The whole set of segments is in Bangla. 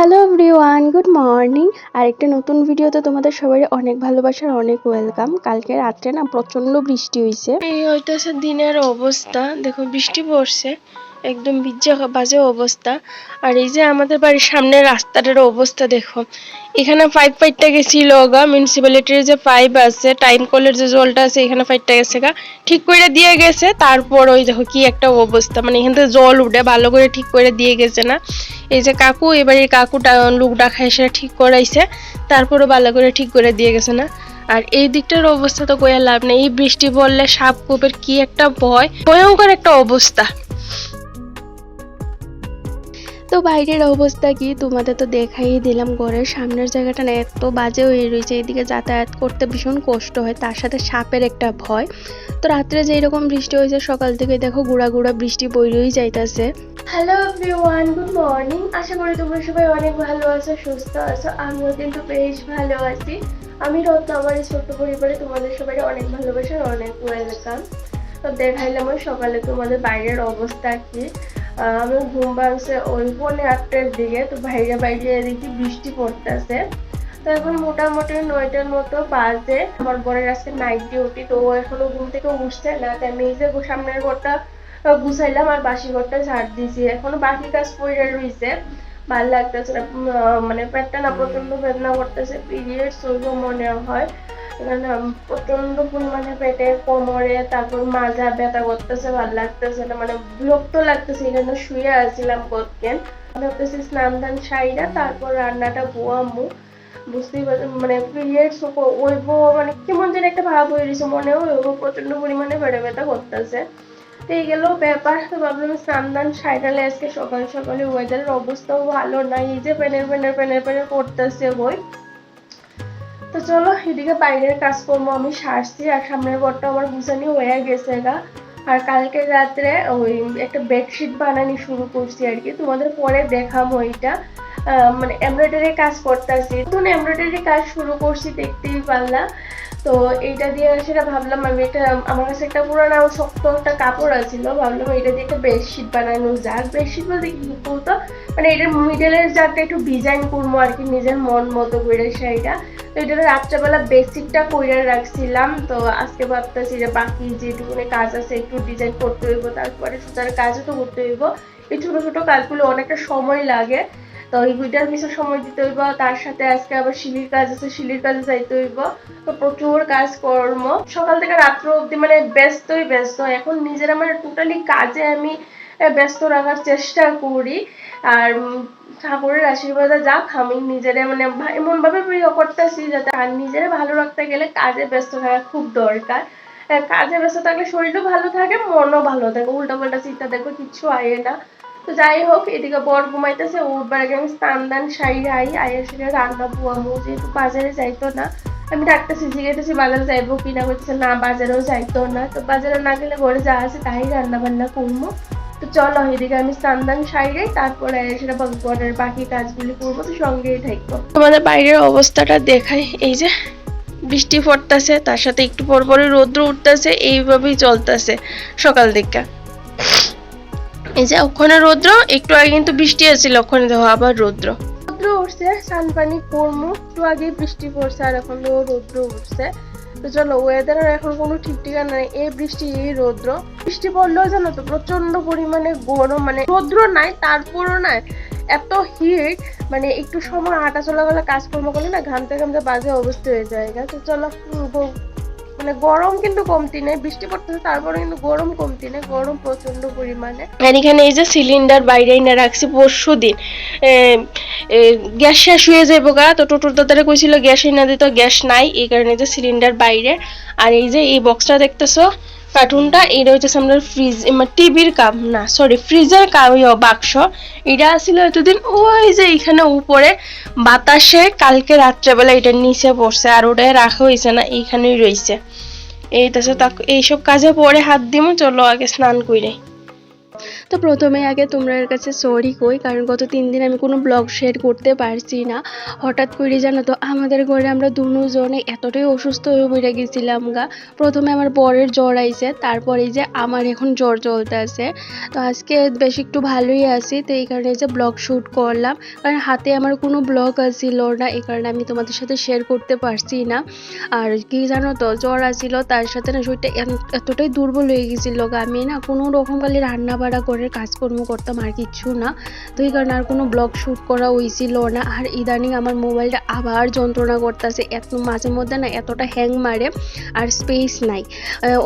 হ্যালো এভরিওয়ান গুড মর্নিং আর একটা নতুন ভিডিওতে তোমাদের সবাই অনেক ভালোবাসার অনেক ওয়েলকাম কালকে রাত্রে না প্রচণ্ড বৃষ্টি হয়েছে এই হইতেছে দিনের অবস্থা। দেখো, বৃষ্টি পড়ছে। একদম ভিজা বাজে অবস্থা। আর এই যে আমাদের বাড়ির সামনে রাস্তাটার অবস্থা, দেখো। এখানে পাইপ পাইপটা গেছিল গা মিউনিসিপ্যালিটির যে পাইপ আছে টাইম কলের যে জলটা আছে, এখানে পাইপটা গেছে গা। ঠিক করে দিয়ে গেছে, তারপর ওই দেখো কি একটা অবস্থা। মানে এখান থেকে জল উঠে ভালো করে ঠিক করে দিয়ে গেছে না। এই যে কাকু এবার কাকুটা লুকটা খায় সেটা ঠিক করাইছে, তারপরও ভালো করে ঠিক করে দিয়ে গেছে না। আর এই দিকটার অবস্থা তো কইয়া লাভ নেই। এই বৃষ্টি পড়লে সাপ কোপের কি একটা ভয়, ভয়ঙ্কর একটা অবস্থা। তো বাইরের অবস্থা কি? তোমাদের তো দেখাই দিলাম, ঘরের সামনের জায়গাটা না এত বাজে হয়ে রয়েছে, এদিকে যাতায়াত করতে ভীষণ কষ্ট হয়, তার সাথে সাপের একটা ভয়। তো রাত্রে যে এরকম বৃষ্টি হয়েছে, সকাল থেকে দেখো গুড়া গুড়া বৃষ্টি বইরই যাইতাছে। হ্যালো এভরিওয়ান গুড মর্নিং আশা করি তোমরা সবাই অনেক ভালো আছো, সুস্থ আছো, আমিও কিন্তু বেশ ভালো আছি। আমি রত্ন, আমার ছোট্ট পরিবারে তোমাদের সবাই অনেক ভালোবাসার অনেক ওয়েলকাম তো দেখাইলাম ওই সকালে তোমাদের বাইরের অবস্থা কি। আমি ঘুম ভাঙছে ওই পৌনে আটটার দিকে, তো বাইরে বাইরে দেখি বৃষ্টি পড়তেছে। তো এখন মোটামুটি নয়টার মতো বাজে। আমার বরের আজকে নাইট ডিউটি তো ও এখনও ঘুম থেকে উঠছে না তাই আমি এই যে সামনের ঘরটা গুছাইলাম আর বাসি ঘরটা ঝাড় দিয়েছি এখনও বাকি কাজ পড়ে রয়েছে ভালো লাগতেছে মানে পেটটা না প্রচণ্ড বেদনা করতেছে পিরিয়ডস হইব মনে হয়। প্রচণ্ড পরিমাণে পেটে কোমরে, তারপর মাজা ব্যথা করতেছে, ভালো লাগতেছে না মানে বিরক্ত লাগতেছে এখানে শুয়ে আছিলাম কতক্ষণ। আমি ভাবতেছি স্নান দান সাইরা তারপর রান্নাটা বোয়ামু বুঝতেই পারছি মানে পিরিয়ডস ওইব মানে কেমন যেন একটা ভাব হয়ে গেছে মনেও ওইব প্রচণ্ড পরিমাণে পেটে ব্যথা করতেছে। তো এই গেল ব্যাপার, তো ভাবলাম স্নান দান সাইডালে আজকে সকাল সকালে ওয়েদারের অবস্থাও ভালো নাই, এই যে পেনের পেনের পেনের পেনের করতেছে বই। তো চলো, এদিকে বাইরের কাজকর্ম আমি সারছি, আর সামনের ঘরটা আমার গুছানি হয়ে গেছে গা। আর কালকে রাত্রে ওই একটা বেডশিট বানানি শুরু করছি আর কি, তোমাদের পরে দেখাম ওইটা মানে এমব্রয়ডারি কাজ করতেছি। নতুন এমব্রয়ডারি কাজ শুরু করছি, দেখতেই পারলাম তো এইটা দিয়ে সেটা ভাবলাম আমি একটা, আমার কাছে একটা পুরানো শক্ত একটা কাপড় আছিল, ভাবলাম এটা দিয়ে একটা বেডশিট বানানো যাক। বেডশিট বলতে কি বলতো? মানে এটার মিডলের জায়গাটা একটু ডিজাইন করব আর কি, নিজের মন মতো করে সেইটা তো এটা রাত্রেবেলা বেসিকটা কইরা রাখছিলাম, তো আজকে ভাবতেছি যে বাকি যেটুকুনি কাজ আছে একটু ডিজাইন করতে হইব, তারপরে সুতার কাজও তো করতে হইব। এই ছোট ছোট কাজগুলো অনেকটা সময় লাগে, তো ওই দুইটার পিছনে সময় দিতে হইব, তার সাথে আজকে আবার শিলির কাজ আছে, শিলির কাজে যাইতে হইব, তো প্রচুর কাজ কর্ম সকাল থেকে রাত্র অবধি মানে ব্যস্তই ব্যস্ত, এখন নিজের আমার টোটালি কাজে আমি ব্যস্ত রাখার চেষ্টা করি, আর ঠাকুরের আশীর্বাদে যাক, আমি নিজেরে মানে এমন ভাবে প্রিয় করতেছি যাতে আর নিজেরে ভালো রাখতে গেলে কাজে ব্যস্ত থাকা খুব দরকার। কাজে ব্যস্ত থাকলে শরীরও ভালো থাকে, মনও ভালো থাকে উল্টা পাল্টা চিন্তা দেখো, কিচ্ছু আয়ে না। তো যাই হোক, এদিকে বর ঘুমাইতেছে উঠবার আগে আমি স্নান দান সারি আই আয়ের সাথে রান্না বুয়ামু যেহেতু বাজারে যাইতো না। আমি ডাকতেছি জিজ্ঞেসেছি বাজারে যাইবো কিনা? বলছে না, বাজারেও যাইতো না। তো বাজারে না গেলে ঘরে যা আছে, তাই রান্না বান্না করব। চলো এদিকে আমি স্নান সাইরে তারপরে সেটা ঘরের বাকি কাজগুলি করব তো সঙ্গেই থাকব। তোমাদের বাইরের অবস্থাটা দেখাই এই যে বৃষ্টি পড়তেছে তার সাথে একটু পর পরে রৌদ্র উঠতেছে এইভাবেই চলতেছে সকাল দিকটা। এই যে ওখানে রৌদ্র একটু আগে কিন্তু বৃষ্টি আছিল ওখানে দেখো আবার রৌদ্র। রৌদ্র উঠছে সানপানি করমু একটু আগে বৃষ্টি পড়ছে আর এখন রৌদ্র উঠছে। তো চলো ওয়েদারের এখন কোনো ঠিক ঠিকানা নেই। এই বৃষ্টি, এই রৌদ্র। বৃষ্টি পড়লেও জানো তো প্রচণ্ড পরিমাণে গরম মানে রৌদ্র নাই, তারপরও নাই। এত হিট মানে একটু সময় হাঁটা চলা গেলে কাজকর্ম করলে না ঘামতে ঘামতে বাজে অবস্থা হয়ে যায়। তো চলো মানে গরম কিন্তু কমতি নেই, বৃষ্টি পড়তেছে, তারপরে কিন্তু গরম কমতি নেই, গরম প্রচণ্ড পরিমাণে। আর এখানে এই যে সিলিন্ডার বাইরে না রাখছি পরশু দিন গ্যাস শেষ হয়ে যাব গা, তো টোটোর দাদারে কইছিল গ্যাস এনে দিত গ্যাস নাই, এই কারণে যে সিলিন্ডার বাইরে। আর এই যে এই বক্সটা দেখতেছো কার্টুনটা, এটা হচ্ছে আমাদের ফ্রিজ টিভির কাপ, না সরি ফ্রিজের বাক্স। এটা আসিল এতদিন, ওই যে এখানে উপরে বাতাসে কালকে রাত্রেবেলা এটা নিচে পড়ছে, আর ওটা রাখা হয়েছে না, এইখানেই রয়েছে। এই তাছে তাক, এইসব কাজে পরে হাত দিমু, চলো আগে স্নান কইরে। তো প্রথমে আগে তোমার কাছে সরি কই কারণ গত তিন দিন আমি কোনো ব্লগ শেয়ার করতে পারছি না। হঠাৎ করে জানো তো আমাদের ঘরে আমরা দুজনে এতটাই অসুস্থ হয়ে পড়ে গেছিলাম গা। প্রথমে আমার বরের জ্বর আইছে তারপরে যে আমার এখন জ্বর চলতে আছে। তো আজকে বেশ একটু ভালোই আছি তো এই কারণে যে ব্লগ শ্যুট করলাম। কারণ হাতে আমার কোনো ব্লগ আসছিল না এই কারণে আমি তোমাদের সাথে শেয়ার করতে পারছি না। আর কি জানো তো জ্বর আসছিল তার সাথে না শরীরটা এত- এতটাই দুর্বল হয়ে গেছিল গা, আমি না কোনো রকম রান্না বাড়া করে কাজকর্ম করতাম আর কিচ্ছু না। তো এই কারণে আর কোনো ব্লগ শ্যুট করা হয়েছিল না। আর ইদানিং আমার মোবাইলটা আবার যন্ত্রণা করতেছে। এত মাঝে মধ্যে না এতটা হ্যাং মারে আর স্পেস নাই।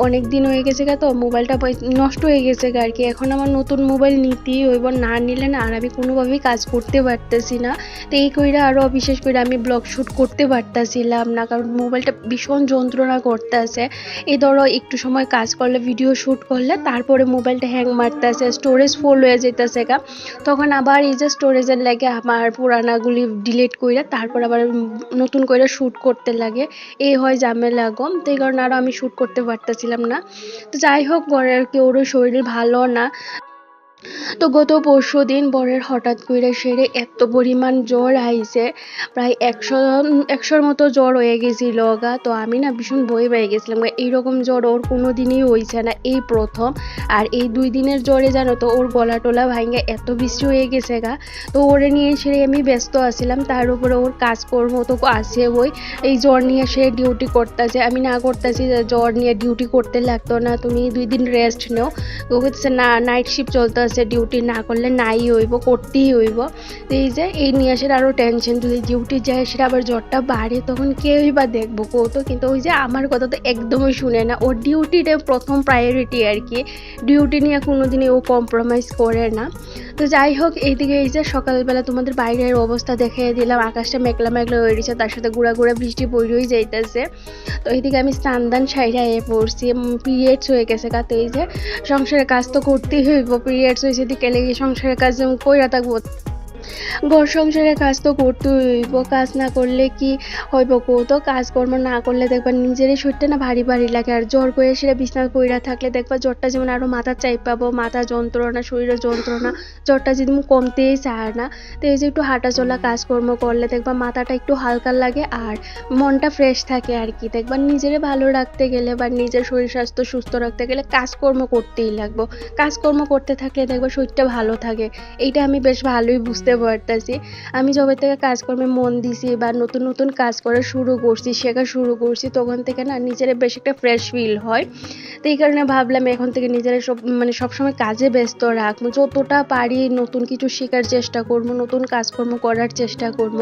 অনেক দিন হয়ে গেছে গা তো মোবাইলটা নষ্ট হয়ে গেছে গা আর কি। এখন আমার নতুন মোবাইল নিতেই হইব। না নিলে না আর আমি কোনোভাবেই কাজ করতে পারতেছি না। তো এই কইরা আরও বিশেষ করে আমি ব্লগ শ্যুট করতে পারতাছিলাম না। কারণ মোবাইলটা ভীষণ যন্ত্রণা করতেছে। এই ধরো একটু সময় কাজ করলে ভিডিও শ্যুট করলে, তারপরে মোবাইলটা হ্যাং মারতেছে স্টোরেজ ফুল হয়ে যেতেছে গা। তখন আবার এই যে স্টোরেজের লাগে আমার পুরানাগুলি ডিলিট করে তারপর আবার নতুন করে শ্যুট করতে লাগে। এই হয় ঝামেলা গম তো এই কারণে আরও আমি শ্যুট করতে পারতেছিলাম না। তো যাই হোক, ঘরের কেউরও শরীর ভালো না। তো গত পরশু দিন বরের হঠাৎ করে সেরে এত পরিমাণ জ্বর আইছে, প্রায় একশো, একশোর মতো জ্বর হয়ে গেছিল গা। তো আমি না ভীষণ ভয় পেয়ে গেছিলাম এইরকম জ্বর ওর কোনো দিনই হয়েছে না, এই প্রথম। আর এই দুই দিনের জ্বরে জানো তো ওর গলা টলা ভাঙে এত বেশি হয়ে গেছে গা। তো ওরে নিয়ে সেরে আমি ব্যস্ত আছিলাম, তার উপরে ওর কাজকর্ম তো আছে ওই এই জ্বর নিয়ে সে ডিউটি করতেছে, আমি না করতেছি, জ্বর নিয়ে ডিউটি করতে লাগতো না, তুমি দুই দিন রেস্ট নেও। ও না নাইট শিফট চলতেছে। ডিউটি না করলে নাই হইব, করতেই হইব। এই যে, এই নিয়ে আসে আরও টেনশন যদি ডিউটি যায় সেটা আবার জ্বরটা বাড়ে, তখন কেউই বা দেখব? কৌতো কিন্তু ওই যে আমার কথা তো একদমই শুনে না। ওর ডিউটিটা প্রথম প্রায়োরিটি আর কি। ডিউটি নিয়ে কোনোদিনই ও কম্প্রোমাইজ করে না। তো যাই হোক, এইদিকে এই যে সকালবেলা তোমাদের বাইরের অবস্থা দেখে দিলাম। আকাশটা মেঘলা মেঘলা হয়ে গেছে তার সাথে গুঁড়া গুঁড়া বৃষ্টি পড়েই যাইতেছে। তো এইদিকে আমি স্নান দান সাইডে এ পড়ছি। পিরিয়ডস হয়ে গেছে কাতে এই যে সংসারের কাজ তো করতেই হইব পিরিয়ডস হয়েছে দিকে লেগে সংসারের কাজ কইরা থাকব ঘর সংসারের কাজ তো করতে হইব। কাজ না করলে কি হইব কো? তো কাজকর্ম না করলে দেখবা নিজেরই শরীরটা না ভারী ভারী লাগে। আর জ্বর করে সেটা বিছানা পইরা থাকলে দেখবা জ্বরটা যেমন আরও মাথা চাই পাবো মাথা যন্ত্রণা শরীরের যন্ত্রণা। জ্বরটা যদি কমতেই চায় না, তো এই যে একটু হাঁটাচলা কাজকর্ম করলে দেখবা মাথাটা একটু হালকা লাগে আর মনটা ফ্রেশ থাকে আর কি। দেখবা নিজেরে ভালো রাখতে গেলে বা নিজের শরীর স্বাস্থ্য সুস্থ রাখতে গেলে কাজকর্ম করতেই লাগবো। কাজকর্ম করতে থাকলে দেখবা শরীরটা ভালো থাকে। এইটা আমি বেশ ভালোই বুঝতে পারতাছি আমি যবে থেকে কাজকর্মে মন দিছি বা নতুন নতুন কাজ করা শুরু করছি, শেখা শুরু করছি, তখন থেকে না নিজের বেশ একটা ফ্রেশ ফিল হয়। তো এই কারণে ভাবলাম এখন থেকে নিজের সব মানে সবসময় কাজে ব্যস্ত রাখব। যতটা পারি নতুন কিছু শেখার চেষ্টা করব, নতুন কাজকর্ম করার চেষ্টা করব।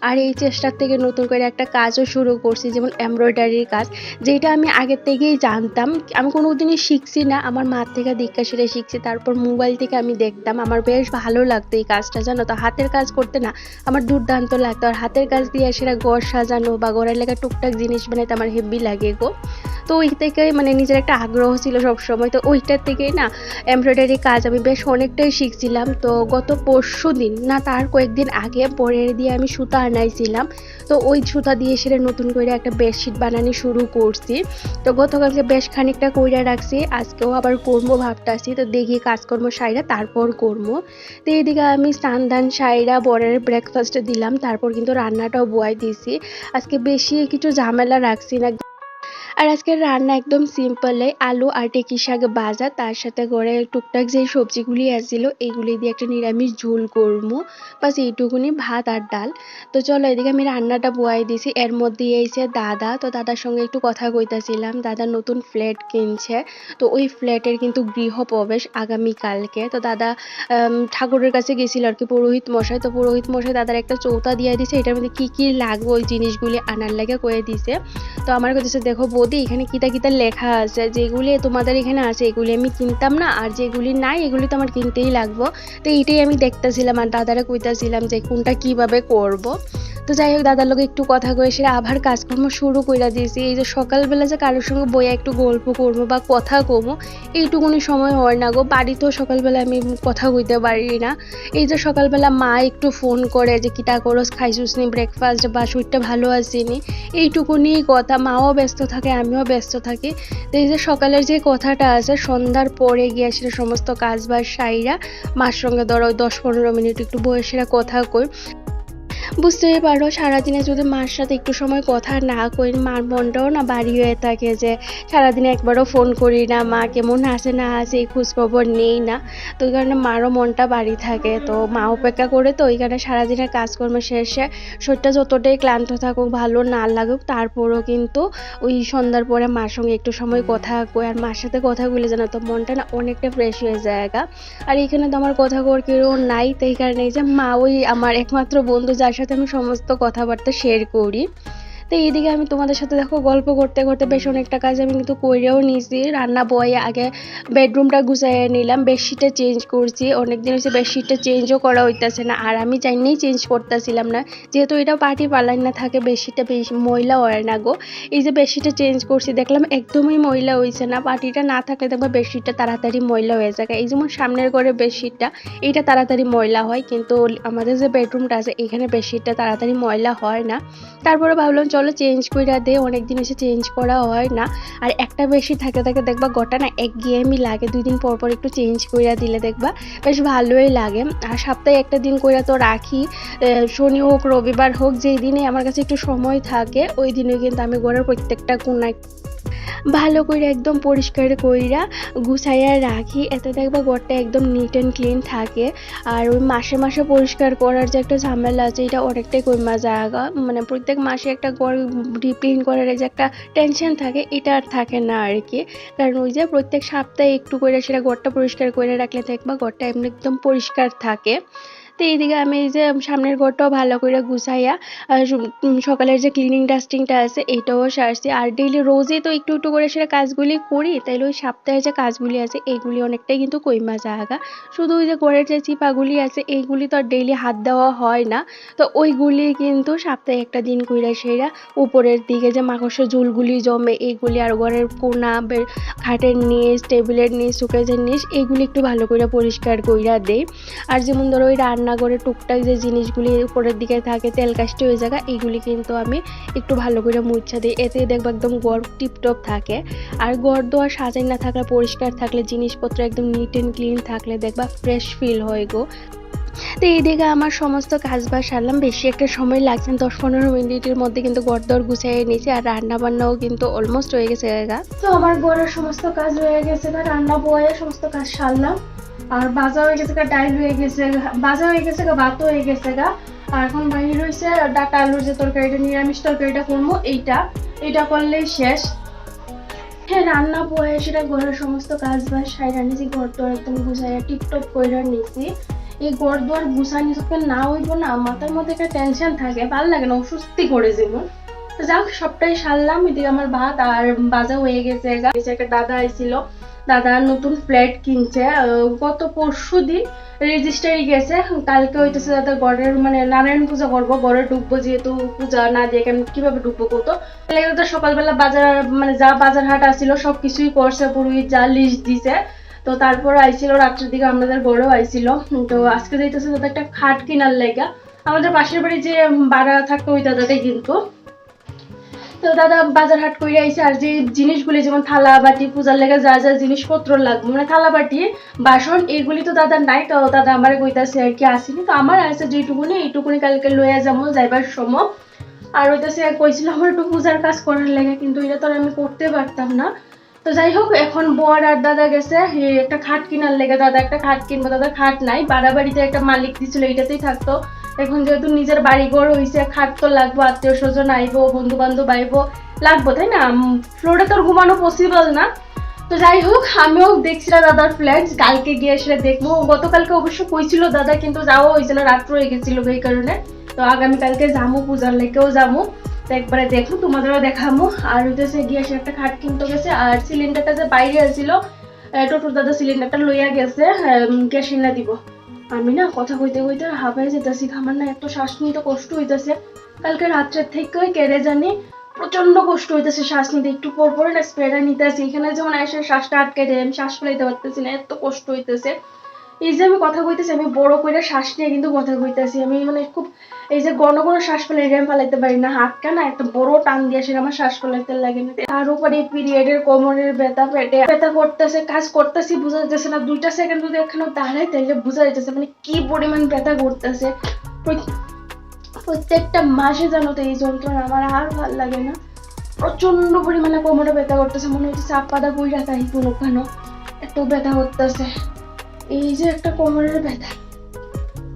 আর এই চেষ্টার থেকে নতুন করে একটা কাজও শুরু করছি, যেমন এমব্রয়ডারির কাজ যেটা আমি আগের থেকেই জানতাম। আমি কোনো দিনই শিখছি না, আমার মার থেকে দীক্ষা সেটা শিখছি, তারপর মোবাইল থেকে আমি দেখতাম। আমার বেশ ভালো লাগতো এই কাজটা, জানো তো হাতের কাজ করতে না, আমার দুর্দান্ত লাগতো। আর হাতের কাজ দিয়ে সেটা গড় সাজানো বা গড়ের লেখা টুকটাক জিনিস বানাইতে আমার হেভি লাগে গো। তো ওই থেকেই মানে নিজের একটা আগ্রহ ছিল সবসময়। তো ওইটার থেকেই না এমব্রয়ডারি কাজ আমি বেশ অনেকটাই শিখছিলাম। তো গত পরশু দিন না তার কয়েকদিন আগে পরের দিয়ে আমি সুতা আনাইছিলাম। তো ওই সুতা দিয়ে সেটা নতুন করে একটা বেডশিট বানানো শুরু করছি। তো গতকালকে বেশ খানিকটা কইরা রাখছি, আজকেও আবার করব ভাবতাছি। তো দেখি কাজকর্ম সাইরা তারপর করব। তো এইদিকে আমি স্নান দান সাইরা বরের ব্রেকফাস্ট দিলাম, তারপর কিন্তু রান্নাটাও বয়াই দিয়েছি আজকে বেশি কিছু ঝামেলা রাখছি না। আর আজকের রান্না একদম সিম্পলে আলু আর টেকি শাক ভাজা, তার সাথে করে টুকটাক যে সবজিগুলি আসছিল এইগুলি দিয়ে একটা নিরামিষ ঝোল করব। বাস এইটুকুনি ভাত আর ডাল। তো চলো এদিকে আমি রান্নাটা বয়াই দিছি। এর মধ্যে এসে দাদা, তো দাদার সঙ্গে একটু কথা কইতাছিলাম। দাদা নতুন ফ্ল্যাট কিনছে। তো ওই ফ্ল্যাটের কিন্তু গৃহপ্রবেশ আগামীকালকে তো দাদা ঠাকুরের কাছে গেছিল আর কি পুরোহিত মশাই। তো পুরোহিত মশাই দাদার একটা চৌতা দিয়ে দিছে। এটার মধ্যে কী কী লাগবে ওই জিনিসগুলি আনার লাগে কয়ে দিছে। তো আমার কাছে দেখো বৌদি, এখানে কিতা কিতা লেখা আছে, যেগুলি তোমাদের এখানে আছে, এগুলি আমি কিনতাম না, আর যেগুলি নাই, এগুলি তো আমার কিনতেই লাগবো। তো এটাই আমি দেখতেছিলাম আর দাদারা কইতাছিলাম যে কোনটা কীভাবে করব। তো যাই হোক, দাদার লোক একটু কথা কয়ে সেটা আবার কাজকর্ম শুরু করে দিয়েছি। এই যে সকালবেলা যে কারোর সঙ্গে বইয়ে একটু গল্প করব বা কথা কমো এইটুকুনি সময় হয় না গো। বাড়িতেও সকালবেলা আমি কথা কইতে পারি না। এই যে সকালবেলা মা একটু ফোন করে যে, কিটা করস, খাইছুস নি ব্রেকফাস্ট বা শরীরটা ভালো আসিনি এইটুকুনি কথা। মাও ব্যস্ত থাকে, আমিও ব্যস্ত থাকি। তো এই যে সকালের যে কথাটা আছে, সন্ধ্যার পরে গিয়ে সেটা সমস্ত কাজ বাজ সাইরা মার সঙ্গে ধরো দশ পনেরো মিনিট একটু বসে সেটা কথা কই। বুঝতেই পারো, সারাদিনে যদি মার সাথে একটু সময় কথা না কই মার মনটাও না বাড়ি হয়ে থাকে যে সারাদিনে একবারও ফোন করি না, মা কেমন আছে না আছে, এই খোঁজখবর নেই না তো ওই কারণে মারও মনটা বাড়ি থাকে তো মা অপেক্ষা করে তো ওই কারণে সারাদিনের কাজকর্ম শেষে শরীরটা যতটাই ক্লান্ত থাকুক, ভালো না লাগুক, তারপরও কিন্তু ওই সন্ধ্যার পরে মার সঙ্গে একটু সময় কথা কই, আর মার সাথে কথা বলে জানো তো মনটা না অনেকটা ফ্রেশ হয়ে যায়। আর এখানে তো আমার কথা কর কেউ নাই কারণে এই যে মা ওই আমার একমাত্র বন্ধু যার সাথে আমি সমস্ত কথাবার্তা শেয়ার করি। তো এইদিকে আমি তোমাদের সাথে দেখো গল্প করতে করতে বেশ অনেকটা কাজ আমি কিন্তু করেও নিয়েছি। রান্না বয়ে আগে বেডরুমটা গুছাইয়ে নিলাম, বেডশিটটা চেঞ্জ করছি। অনেকদিন হচ্ছে বেডশিটটা চেঞ্জও করা হইতেছে না, আর আমি চাইলেই চেঞ্জ করতেছিলাম না। যেহেতু এটা পার্টি পার্লার না থাকে, বেডশিটটা বেশি ময়লা হয় না গো। এই যে বেডশিটটা চেঞ্জ করছি, দেখলাম একদমই ময়লা হয়েছে না। পার্টিটা না থাকলে দেখব বেডশিটটা তাড়াতাড়ি ময়লা হয়ে যায়। এই যেমন সামনের ঘরে বেডশিটটা, এইটা তাড়াতাড়ি ময়লা হয়। কিন্তু আমাদের যে বেডরুমটা আছে, এখানে বেডশিটটা তাড়াতাড়ি ময়লা হয় না। তারপরে ভাবলাম, চলো চেঞ্জ কইরা দে অনেক দিন এসে চেঞ্জ করা হয় না। আর একটা বেশি থাকে থাকে দেখবা গোটা না এক গেমই লাগে, দুই দিন পর পর একটু চেঞ্জ কইরা দিলে দেখবা বেশ ভালোই লাগে। আর সপ্তাহে একটা দিন কইরা তো রাখি শনি হোক, রবিবার হোক, যেই দিনে আমার কাছে একটু সময় থাকে, ওই দিনে কিন্তু আমি ঘরের প্রত্যেকটা কোনায় ভালো করে একদম পরিষ্কার কইরা গুছাইয়া রাখি। এতে দেখবা ঘরটা একদম নিট অ্যান্ড ক্লিন থাকে। আর ওই মাসে মাসে পরিষ্কার করার যে একটা ঝামেলা আছে, এটা অনেকটাই কমা জায়গা মানে প্রত্যেক মাসে একটা ঘর ক্লিন করার যে একটা টেনশন থাকে, এটা আর থাকে না আর কি কারণ ওই যে প্রত্যেক সপ্তাহে একটু করে সেটা ঘরটা পরিষ্কার করে রাখলে দেখবা ঘরটা এমনি একদম পরিষ্কার থাকে। তো এইদিকে আমি এই যে সামনের ঘরটাও ভালো করে গুছাইয়া সকালের যে ক্লিনিং ডাস্টিংটা আছে এটাও সারছি। আর ডেইলি রোজই তো একটু একটু করে সেটা কাজগুলি করি, তাইলে ওই সপ্তাহে যে কাজগুলি আছে, এইগুলি অনেকটাই কিন্তু কইমা জায়গা শুধু ওই যে ঘরের যে চিপাগুলি আছে, এইগুলি তো আর ডেইলি হাত দেওয়া হয় না। তো ওইগুলি কিন্তু সপ্তাহে একটা দিন কইরা সেরা। উপরের দিকে যে মাকড়সার ঝুলগুলি জমে, এইগুলি আর ঘরের কোনা খাটের নিচ, টেবিলের নিচ, সুকেজের নিচ, এইগুলি একটু ভালো করে পরিষ্কার কইরা দেই। আর যেমন ধরো ওই রান্নাঘরে টুকটাক যে জিনিসগুলি উপরের দিকে থাকে, তেল কাশটি ওই জায়গা, এইগুলি কিন্তু আমি একটু ভালো করে মুছা দিই। এতে দেখব একদম গড় টিপটপ থাকে। আর গড় দোয়ার সাজাই না থাকলে, পরিষ্কার থাকলে, জিনিসপত্র একদম নিট অ্যান্ড ক্লিন থাকলে দেখবা ফ্রেশ ফিল হয় গো। তো এইদিকে আমার সমস্ত কাজ বাজ সারলাম। বেশি একটা সময় লাগছে দশ পনেরো মিনিটের মধ্যে কিন্তু গড়দর গুছিয়ে নিয়েছি, আর রান্না বান্নাও কিন্তু অলমোস্ট হয়ে গেছে তো আমার ঘরের সমস্ত কাজ হয়ে গেছে রান্না বয়ে সমস্ত কাজ সারলাম। আর বাজা হয়ে গেছে গা, ডাইল হয়ে গেছে বাজা হয়ে গেছে গা, ভাত হয়ে গেছে গা। আর এখন বাহির হয়েছে ডাটা আলুর যে তরকারিটা নিরামিষ তরকারিটা করব, এইটা। এইটা করলেই শেষ। হ্যাঁ রান্না বয়ে সেটা ঘরের সমস্ত কাজ বাজ সাইরা নিয়েছি ঘর দর একদম গুছাইয়া টিপটপ করে নিয়েছি এই ঘর দুয়ার গুছানি যখন না হইব না, মাথার মধ্যে একটা টেনশন থাকে, ভালো লাগে না, অস্বস্তি করে যেমন তো যাক, সবটাই সারলাম, এদিকে আমার ভাত আর বাজা হয়ে গেছে একটা দাদা আইছিল দাদা নতুন ফ্ল্যাট কিনছে গত পরশু দিন রেজিস্ট্রারি গেছে, কালকে হইতেছে দাদা ঘরের মানে নারায়ণ পূজা করব, ঘরে ঢুকবো যেহেতু পূজা না দিয়ে কেন কীভাবে কত তাহলে দাদা সকালবেলা বাজার মানে যা বাজার হাট আসছিল সব কিছুই করছে, পুরোহিত যা লিস্ট দিছে। তো তারপর আইছিল, রাত্রের দিকে আমাদের ঘরেও আইছিল। তো আজকে যাইতেছে দাদা একটা খাট কেনার লেগা। আমাদের পাশের বাড়ি যে ভাড়া থাকতো ওই দাদাটাই কিন্তু। তো দাদা বাজার হাট করে আইছে, আর যে জিনিসগুলি, যেমন থালা বাটি, পূজার লেগে যা যা জিনিসপত্র লাগবে মানে থালা বাটি, বাসন, এগুলি তো দাদার নাই, তো দাদা আমার কইতাছে আর কি আসেনি, তো আমার আছে যেটুকুনি এইটুকুনি কালকে লইয়া যাব যাইবার সময়। আর ওইটাছে কইছিল আমার একটু পূজার কাজ করার লাগে, কিন্তু এটা তো আমি করতে পারতাম না। তো যাই হোক, এখন বর আর দাদা গেছে একটা খাট কিনার লেগে, দাদা একটা খাট কিনবো দাদা খাট নাই, বাড়াবাড়িতে একটা মালিক দিছিল, এইটাতেই থাকতো। এখন যেহেতু নিজের বাড়ি ঘর হইছে, খাট তো লাগবো, আত্মীয় স্বজন আইবো বন্ধু বান্ধব আইবো, লাগবো, তাই না? ফ্লোরে তো আর ঘুমানো পসিবল না। তো যাই হোক, আমিও দেখছিলাম দাদার ফ্ল্যাট কালকে গিয়ে সেটা দেখব। গতকালকে অবশ্য কইছিল দাদা, কিন্তু যাওয়া হয়েছে না, রাত্র হয়ে গেছিল এই কারণে। তো আগামীকালকে যাব পূজার লেগেও যাব তো একবারে দেখো, তোমাদেরও দেখামো। আর হইতেছে গিয়ে সে একটা খাট কিনতে গেছে, আর সিলিন্ডারটা যে বাইরে আছিল টোটোর দাদা সিলিন্ডারটা লইয়া গেছে গ্যাস দিব। আমি না কথা কইতে কইতে হাঁপাই যেতেছি আমার না এত শ্বাস নিতে কষ্ট হইতেছে। কালকে রাত্রের থেকে কেড়ে জানি প্রচণ্ড কষ্ট হইতেছে শ্বাস নিতে একটু পর পরে না স্প্রেটা নিতেছি এখানে যেমন এসে শ্বাসটা আটকে দেয়, আমি শ্বাস ফেলাইতে পারতেছি না, এত কষ্ট হইতেছে। এই যে আমি কথা কইতেছি, আমি বড় করে শ্বাস নিয়ে কিন্তু কথা কইতেছি। আমি মানে খুব এই যে ঘন ঘন শ্বাস ফেলাই আমি ফেলাইতে পারি না হাতটা না একটা বড় টান দিয়ে আসে, আমার শ্বাস ফেলাইতে লাগে না। তার উপরে পিরিয়ডের কোমরের ব্যথা পেটে ব্যথা করতেছে, কাজ করতেছি, বোঝা যাচ্ছে না, দুইটা সেকেন্ড যদি এখানে দাঁড়াই তাহলে বোঝা যাচ্ছে মানে কি পরিমাণ ব্যথা করতেছে। প্রত্যেকটা মাসে জানো তো এই যন্ত্রণা, আমার আর ভালো লাগে না। প্রচণ্ড পরিমাণে কোমরে ব্যথা করতেছে, মনে হচ্ছে চাপ পাতা বইরা তাই কোনো কেন, এত ব্যথা করতেছে। এই যে একটা কোমরের ব্যথা।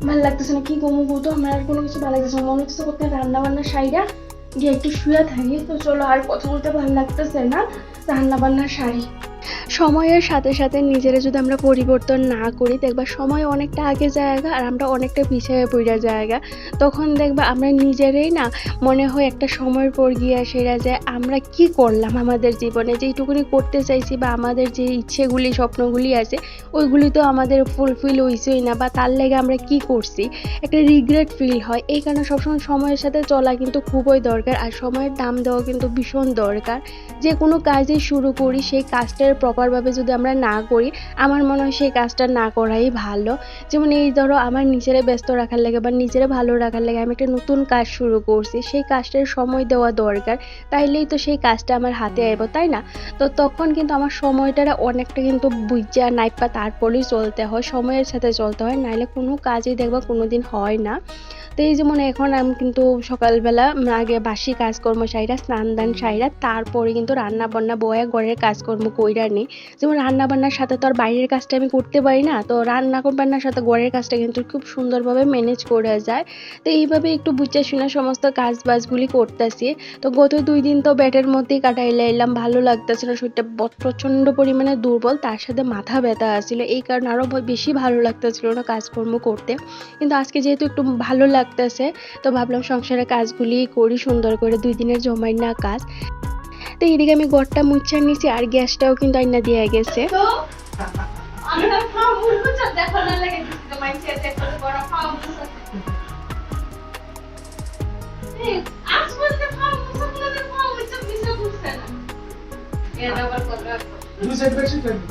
ভালো লাগতেছে না, কি কমু তো আমার আর কোনো কিছু ভালো লাগতেছে না। মনে হচ্ছে কোথায় রান্না বান্না সাইরা গিয়ে একটু শুয়ে থাকি। তো চলো আর কথা বলতে ভালো লাগতেছে না রান্না বান্না সারি সময়ের সাথে সাথে নিজেরা যদি আমরা পরিবর্তন না করি, দেখবা সময় অনেকটা আগে জায়গা আর আমরা অনেকটা পিছিয়ে পড়া জায়গা। তখন দেখবা আমরা নিজেরাই না মনে হয় একটা সময়ের পর গিয়ে সেরা যে আমরা কি করলাম আমাদের জীবনে, যেইটুকুনি করতে চাইছি বা আমাদের যে ইচ্ছেগুলি, স্বপ্নগুলি আছে, ওইগুলি তো আমাদের ফুলফিল হইছেই না বা তার লেগে আমরা কি করছি? একটা রিগ্রেট ফিল হয়। এই কারণে সবসময় সময়ের সাথে চলা কিন্তু খুবই দরকার আর সময়ের দাম দেওয়া কিন্তু ভীষণ দরকার। যে কোনো কাজই শুরু করি, সেই কাজটার প্রপারভাবে যদি আমরা না করি, আমার মনে হয় সেই কাজটা না করাই ভালো। যেমন এই ধরো আমার নিজেরে ব্যস্ত রাখার লাগে বা নিজেরে ভালো রাখার লাগে আমি একটা নতুন কাজ শুরু করছি, সেই কাজটার সময় দেওয়া দরকার। তাইলেই তো সেই কাজটা আমার হাতে আইব, তাই না? তো তখন কিন্তু আমার সময়টা অনেকটা কিন্তু বুঝা নাইপা তারপরেই চলতে হয়, সময়ের সাথে চলতে হয়, নাইলে কোনো কাজই দেখবা কোনো দিন হয় না। তো এই যেমন এখন আমি কিন্তু সকালবেলা আগে বাসি কাজকর্ম সাইরা স্নান দান সাইরা, তারপরে কিন্তু রান্না বান্না বয়া ঘরের কাজকর্ম কইরা নিই। যেমন রান্না বান্নার সাথে তো আর বাইরের কাজটা আমি করতে পারি না, তো রান্না বান্নার সাথে ঘরের কাজটা কিন্তু খুব সুন্দরভাবে ম্যানেজ করা যায়। তো এইভাবে একটু বুঝে শুনে সমস্ত কাজ বাজগুলি করতেছি। তো গত দুই দিন তো ব্যাটের মধ্যেই কাটাইলে এলাম, ভালো লাগতেছিল শরীরটা প্রচণ্ড পরিমাণে দুর্বল, তার সাথে মাথা ব্যথা আসছিল এই কারণে আরও বেশি ভালো লাগতেছিল না কাজকর্ম করতে। কিন্তু আজকে যেহেতু একটু ভালো লাগতেছে, তো ভাবলাম সংসারের কাজগুলি করি সুন্দর করে, দুই দিনের জমাই না কাজ। তো এদিকে আমি গড়টা মুচ্ছা নিছি আর গ্যাসটাও কিন্তু আইনা দিয়ে গেছে। দুই সাইড বেশি থাকবে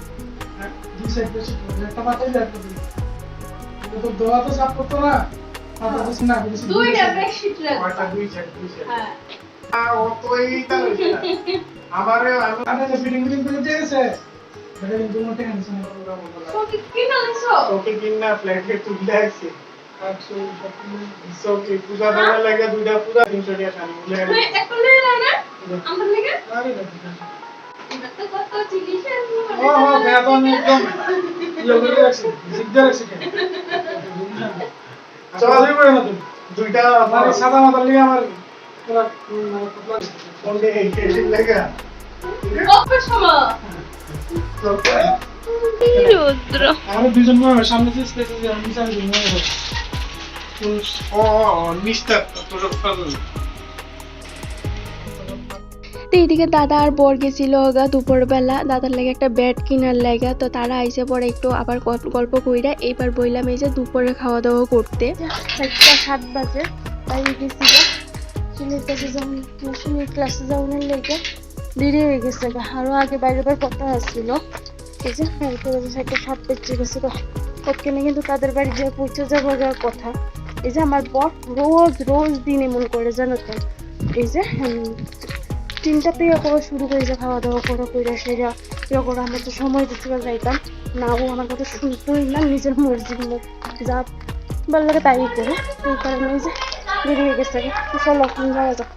হ্যাঁ, দুই সাইড বেশি থাকবে একটা মাথায় যায় একটা দিকে এটা তো দোয়া তো সাপ করতো না। বেশি দুইটা বেশি ট্রেন কয়টা? দুই সাইড দুই সাইড হ্যাঁ। আমারে আমি ফিটিং ফিটিং করে কি ওকে ফ্ল্যাটে তুলে পূজা দেওয়ার লাগে দুইটা পূজা তিনশো টাকা খানি বলে তুমি একটা লই না? না। আমার লাগে? আরে দেখো এটা তো কত জিনিস ও ও বেতন একদম। লোকে রাখছে জিজ্ঞাসা রাখছে কেন চল। চল না তুমি দুইটা আমার এই সাদা মাথার লিগে আমার পুরা উম, পাতলা দিছে। ফোনে এই লাগা কত সময় রুদ্র আমাদের দুজন সামনে যে স্টেজে যে আমি চাই দিই ও নিস্তার তোর ফল তো এইদিকে দাদা আর বর গেছিল গা দুপুরবেলা। দাদার লাগে একটা ব্যাট কিনার লাগা। তো তারা আইসে পরে একটু আবার গল- গল্প কইরা এইবার বইলাম এই যে দুপুরে খাওয়া দাওয়া করতে। সাত বাজে তাই গেছি সুনীর কাছে যাও সুনীর ক্লাসে যাওয়ার লেগে। দেরি হয়ে গেছে গা। আরও আগে বাইরে বাইরে কথা আসছিল এরপরে যে একটা সাত বেজে গেছে ওখানে কিন্তু তাদের বাড়ি যে পৌঁছে যাব যাওয়ার কথা। এই যে আমার বর রোজ রোজ দিন এমন করে জানো তো। এই যে উম, তিনটাতে করে শুরু করে যে খাওয়া দাওয়া করা করে সেরা। ইয়ে করে আমরা তো সময় দিতে যাইতাম। না ও আমার কথা শুনতোই না নিজের মর্জির যা ভালো লাগে তাই করে। এই কারণে যে দেরি হয়ে গেছে চলো যাওয়া যাক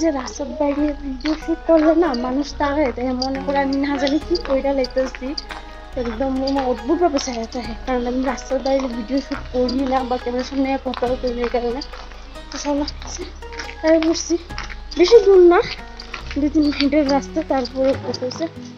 যে রাস্তার বাইরে ভিডিও করলে না মানুষ তাড়ায় তাই মনে করে আমি না জানি কি কইরা লেতেছি একদম অদ্ভুত ভাবে চাই চাই কারণ আমি রাস্তার বাইরে ভিডিও শুট করি না বা ক্যামেরার সামনে কথাও করি এই কারণে বসছি বেশি দূর না দু তিন মিনিটের রাস্তা তারপরে পৌঁছেছে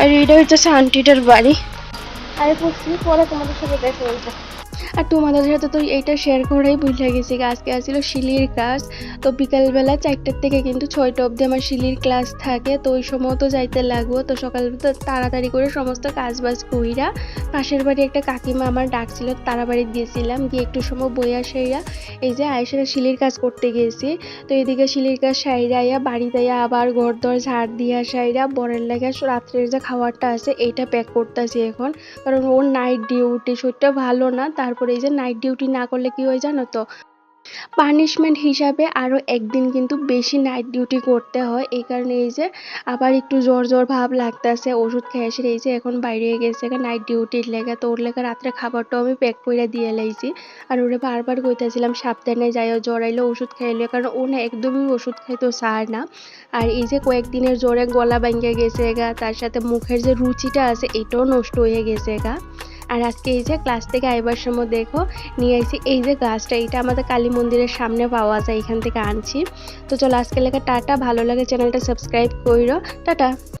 আর এটা হচ্ছে আন্টিটার বাড়ি। আর পরে তোমাদের সাথে দেখা হয়েছে। আর তোমাদের সাথে তো এইটা শেয়ার করাই ভুলে গেছি। আজকে আসছিল শিলির ক্লাস তো বিকালবেলা চারটার থেকে কিন্তু ছয়টা অবধি আমার শিলির ক্লাস থাকে। তো ওই সময় তো যাইতে লাগবো। তো সকাল তাড়াতাড়ি করে সমস্ত কাজ বাজ কইরা পাশের বাড়ি একটা কাকিমা আমার ডাকছিল, তারা বাড়ি গিয়েছিলাম গিয়ে একটু সময় বইয়া সাইরা এই যে আয়েসারা শিলির কাজ করতে গেছি। তো এদিকে শিলির কাজ সাইরা আইয়া বাড়িতে আবার ঘর দর ঝাড় দিয়া সাইরা বরের লাগে রাত্রের যে খাবারটা আছে, এইটা প্যাক করতেছি এখন। কারণ ওর নাইট ডিউটি শরীরটা ভালো না তারপরে এই যে নাইট ডিউটি না করলে কি হয় জানো তো? পানিশমেন্ট হিসাবে আরও একদিন কিন্তু বেশি নাইট ডিউটি করতে হয়। এই কারণে এই যে আবার একটু জ্বর জ্বর ভাব লাগতেছে, ওষুধ খেয়ে এসে এই যে এখন বাইরে গেছে নাইট ডিউটির লেগে। তো ওর লেগে রাত্রে খাবারটাও আমি প্যাক করে দিয়ে লাইছি। আর ওরে বারবার কইতেছিলাম, সাবধানে যাইও, জ্বর আইলে ওষুধ খাইলে কারণ ও না একদমই ওষুধ খাইতো সার না। আর এই যে কয়েকদিনের জ্বরে গলা ভেঙে গেছে গা, তার সাথে মুখের যে রুচিটা আছে, এটাও নষ্ট হয়ে গেছে গা। আর আজকে এই যে ক্লাস থেকে আইবার সময় দেখো, নিয়ে আইছি এই যে গাছটা, এটা আমাদের কালী মন্দিরের সামনে পাওয়া যায়, এখান থেকে আনছি। তো চলো আজকে লেখা টাটা, ভালো লাগে চ্যানেলটা সাবস্ক্রাইব কইরো, টাটা।